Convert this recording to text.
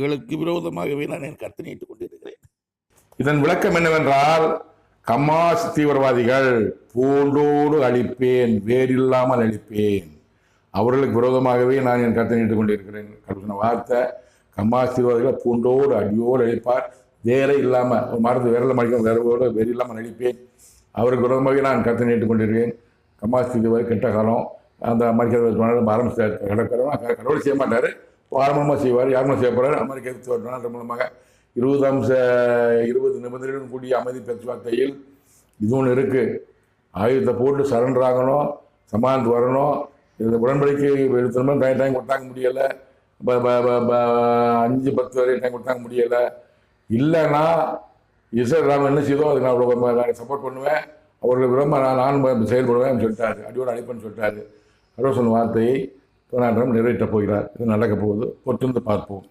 வாக்குகளுக்கு விரோதமாகவே நான் என் நீட்டுக் கொண்டிருக்கிறேன் இதன் விளக்கம் என்னவென்றால் கமாஸ் தீவிரவாதிகள் பூண்டோடு அழிப்பேன் வேறில்லாமல் அழிப்பேன். அவர்களுக்கு விரோதமாகவே நான் என் கருத்தை நீட்டுக் கொண்டிருக்கிறேன் கடுமையான வார்த்தை கமாஸ் தீவிரவாதிகளை பூண்டோடு அடியோடு அழிப்பார். வேற இல்லாமல் ஒரு மரத்து விரல மடிக்கும் வேறோடு வேறு இல்லாமல் அழிப்பேன். அவருக்கு விரோதமாகவே நான் கருத்தை நீட்டுக் கொண்டிருக்கிறேன் கமாஸ் தீவிரவாதி கெட்ட காலம் அந்த அமெரிக்க ஆரம்பிச்சு கடற்கரை கடவுள் செய்ய மாட்டார். ஆரம்பமாக செய்வார் யாரும் செய்ய போகிறார் அமெரிக்க எதிர்த்து மூலமாக. இருபது அம்ச இருபது நிபந்தனைகளுடன் கூடிய அமைதி பேச்சுவார்த்தையில் இது ஒன்று இருக்குது ஆயுதத்தை போட்டு சரண்டர் ஆகணும் சமாளித்து வரணும். இந்த உடன்படிக்கை எடுத்தோம்னா டைம் டைம் கொடுத்தாங்க முடியலை. ப- ப- ப- ப- அஞ்சு பத்து வரை டைம் கொடுத்தாங்க முடியலை. இல்லைன்னா இஸ்ரேல் ராமன் என்ன செய்தோ அதுக்கு நான் அவ்வளோ நான் சப்போர்ட் பண்ணுவேன். அவர்களுக்கு விரும்ப நான் நானும் செயல்படுவேன் சொல்லிட்டாரு. அடியோடு அழைப்பேன்னு சொல்லிட்டாரு. கடவுள் சொன்ன வார்த்தையை டொனால்ட் நிறைவேற்றப் போகிறார். இது நடக்கப் போகுது. ஒற்றிருந்து பார்ப்போம்.